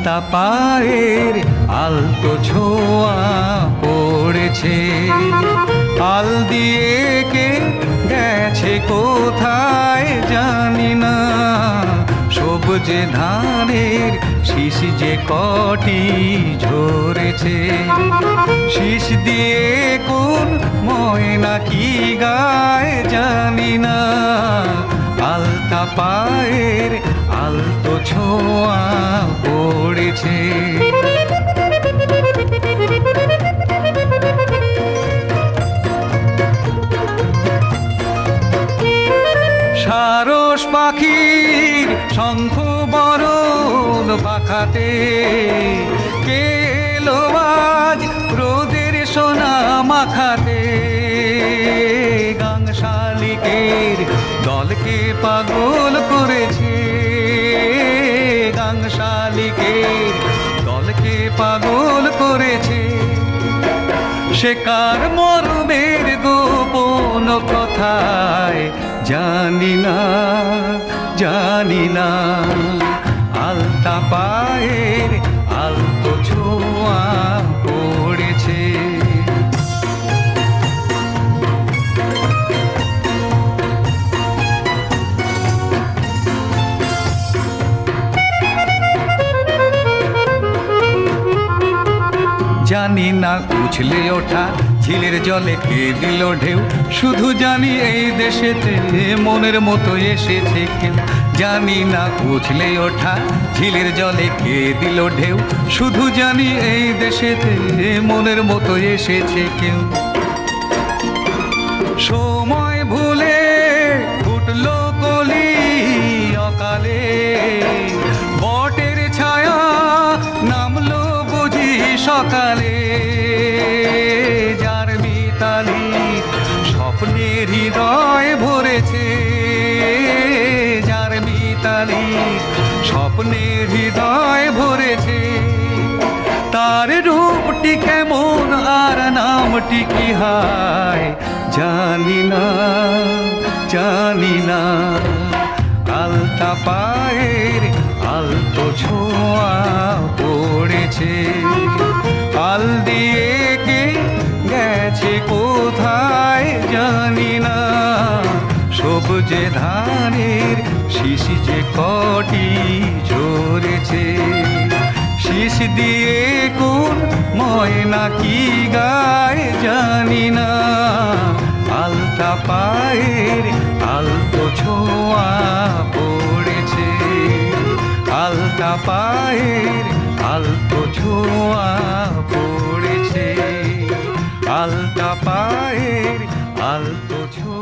আলতা পায়ের আলতো ছোঁয়া পড়েছে। আল দিয়ে কে গেছে কোথায় জানি না। সবুজে ধানের শীষ যে কটি ঝরেছে। শীষ দিয়ে কোন ময়না কি গায় জানি না। আলতা পায়ের আলতো ছোঁয়া পড়েছে। সারস পাখির শঙ্খ বরণ পাখাতে কে রোদের সোনা মাখাতে। গাং শালিকের দলকে পাগল করেছে। সে কার মর্মের গোপন কথায় জানি না জানি না। জানি না, উছলে ওঠা, ঝিলের জলে কে দিল ঢেউ। শুধু জানি এই দেশেতে মনের মতো এসেছে কেউ। জানি না, উছলে ওঠা, ঝিলের জলে কে দিল ঢেউ। শুধু জানি এই দেশেতে মনের মতো এসেছে কেউ। সময় স্বপ্নের হৃদয় ভরেছে। তার রূপটি কেমন আর নামটি কি হায় জানি না জানি না। আলতা পায়ের আলতো ছোঁয়া পড়েছে। সবুজে ধানের শিশি যে কটি ঝরেছে শিশ দিয়ে কোন ময়না কি গায় জানি না। আলতা পায়ের আলতো ছোঁয়া পড়েছে, আলতা পায়ের আলতো ছোঁয়া পড়েছে, আলতা পায়ের আলতো ছোঁয়া